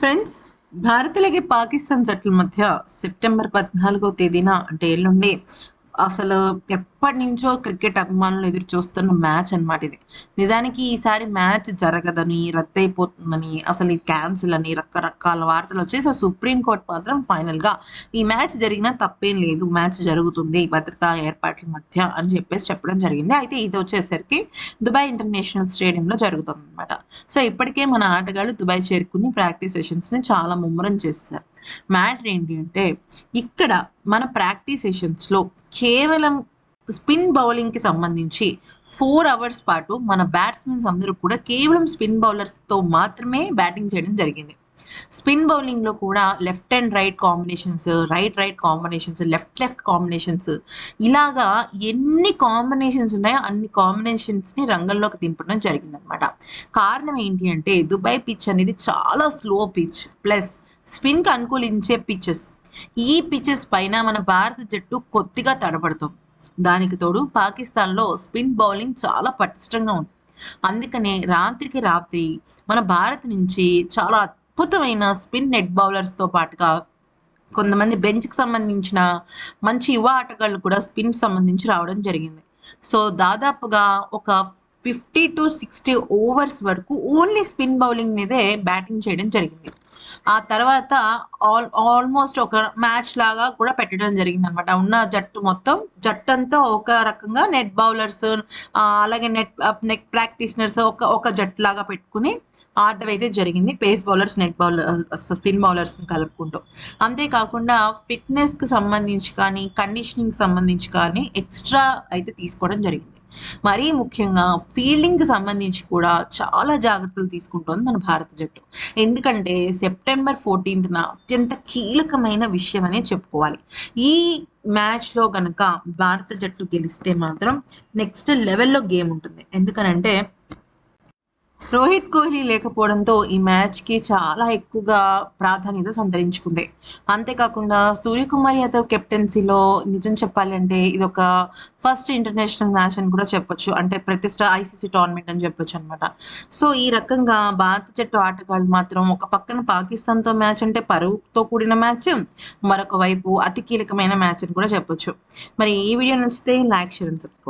Friends Bharat అలాగే పాకిస్తాన్ జట్ల మధ్య సెప్టెంబర్ పద్నాలుగో తేదీన అంటే ఎల్లుండి. అసలు ఎప్పటి నుంచో క్రికెట్ అభిమానులు ఎదురు చూస్తున్న మ్యాచ్ అన్నమాట ఇది. నిజానికి ఈసారి మ్యాచ్ జరగదని రద్దయిపోతుందని అసలు ఇది క్యాన్సిల్ అని రకరకాల వార్తలు వచ్చాయి సో సుప్రీంకోర్టు మాత్రం ఫైనల్గా ఈ మ్యాచ్ జరిగినా తప్పేం లేదు మ్యాచ్ జరుగుతుంది భద్రతా ఏర్పాట్ల మధ్య అని చెప్పేసి చెప్పడం జరిగింది. అయితే ఇది వచ్చేసరికి దుబాయ్ ఇంటర్నేషనల్ స్టేడియంలో జరుగుతుంది అనమాట సో ఇప్పటికే మన ఆటగాళ్ళు దుబాయ్ చేరుకుని ప్రాక్టీస్ సెషన్స్ని చాలా ముమ్మరం చేస్తారు మ్యాటర్ ఏంటి అంటే ఇక్కడ మన ప్రాక్టీస్ సెషన్స్లో కేవలం స్పిన్ బౌలింగ్కి సంబంధించి ఫోర్ అవర్స్ పాటు మన బ్యాట్స్మెన్స్ అందరూ కూడా కేవలం స్పిన్ బౌలర్స్తో మాత్రమే బ్యాటింగ్ చేయడం జరిగింది. స్పిన్ బౌలింగ్లో కూడా left and right combinations right right combinations left left combinations ఇలాగా ఎన్ని కాంబినేషన్స్ ఉన్నాయో అన్ని కాంబినేషన్స్ని రంగంలోకి దింపడం జరిగింది అనమాట కారణం ఏంటి అంటే దుబాయ్ పిచ్ అనేది చాలా స్లో పిచ్ ప్లస్ స్పిన్కి అనుకూలించే పిచెస్ ఈ పిచెస్ పైన మన భారత జట్టు కొద్దిగా తడబడుతుంది. దానికి తోడు పాకిస్తాన్లో స్పిన్ బౌలింగ్ చాలా పటిష్టంగా ఉంది. అందుకనే రాత్రికి రాత్రి మన భారత్ నుంచి చాలా అద్భుతమైన స్పిన్ నెట్ బౌలర్స్తో పాటుగా కొంతమంది బెంచ్కి సంబంధించిన మంచి యువ ఆటగాళ్ళు కూడా స్పిన్ సంబంధించి రావడం జరిగింది. సో దాదాపుగా ఒక ఫిఫ్టీ టు సిక్స్టీ ఓవర్స్ వరకు ఓన్లీ స్పిన్ బౌలింగ్ మీదే బ్యాటింగ్ చేయడం జరిగింది. ఆ తర్వాత ఆల్ ఆల్మోస్ట్ ఒక మ్యాచ్ లాగా కూడా పెట్టడం జరిగింది అనమాట ఉన్న జట్టు మొత్తం జట్టు అంతా ఒక రకంగా నెట్ బౌలర్స్ అలాగే నెట్ నెట్ ప్రాక్టీషనర్స్ ఒక ఒక జట్టు లాగా పెట్టుకుని ఆడడం అయితే జరిగింది. Pace bowlers net bowler spin బౌలర్స్ని కలుపుకుంటూ. అంతేకాకుండా ఫిట్నెస్కి సంబంధించి కానీ కండిషనింగ్ సంబంధించి కానీ ఎక్స్ట్రా అయితే తీసుకోవడం జరిగింది. మరీ ముఖ్యంగా ఫీల్డింగ్కి సంబంధించి కూడా చాలా జాగ్రత్తలు తీసుకుంటోంది మన భారత జట్టు. ఎందుకంటే సెప్టెంబర్ ఫోర్టీన్త్న అత్యంత కీలకమైన విషయం అనే చెప్పుకోవాలి. ఈ మ్యాచ్లో కనుక భారత జట్టు గెలిస్తే మాత్రం నెక్స్ట్ లెవెల్లో గేమ్ ఉంటుంది. ఎందుకనంటే రోహిత్ కోహ్లీ లేకపోవడంతో ఈ మ్యాచ్కి చాలా ఎక్కువగా ప్రాధాన్యత సంతరించుకుంది. అంతేకాకుండా సూర్యకుమార్ యాదవ్ కెప్టెన్సీలో నిజం చెప్పాలి అంటే ఇది ఒక ఫస్ట్ ఇంటర్నేషనల్ మ్యాచ్ అని కూడా చెప్పొచ్చు. అంటే ప్రతిష్ట ఐసీసీ టోర్నమెంట్ అని చెప్పొచ్చు అనమాట సో ఈ రకంగా భారత జట్టు ఆటగాళ్ళు మాత్రం ఒక పక్కన పాకిస్తాన్తో మ్యాచ్ అంటే పరువుతో కూడిన మ్యాచ్ మరొక వైపు అతి కీలకమైన మ్యాచ్ అని కూడా చెప్పొచ్చు. మరి ఈ వీడియో నచ్చితే లైక్ షేర్ అండ్ సబ్స్క్రైబ్.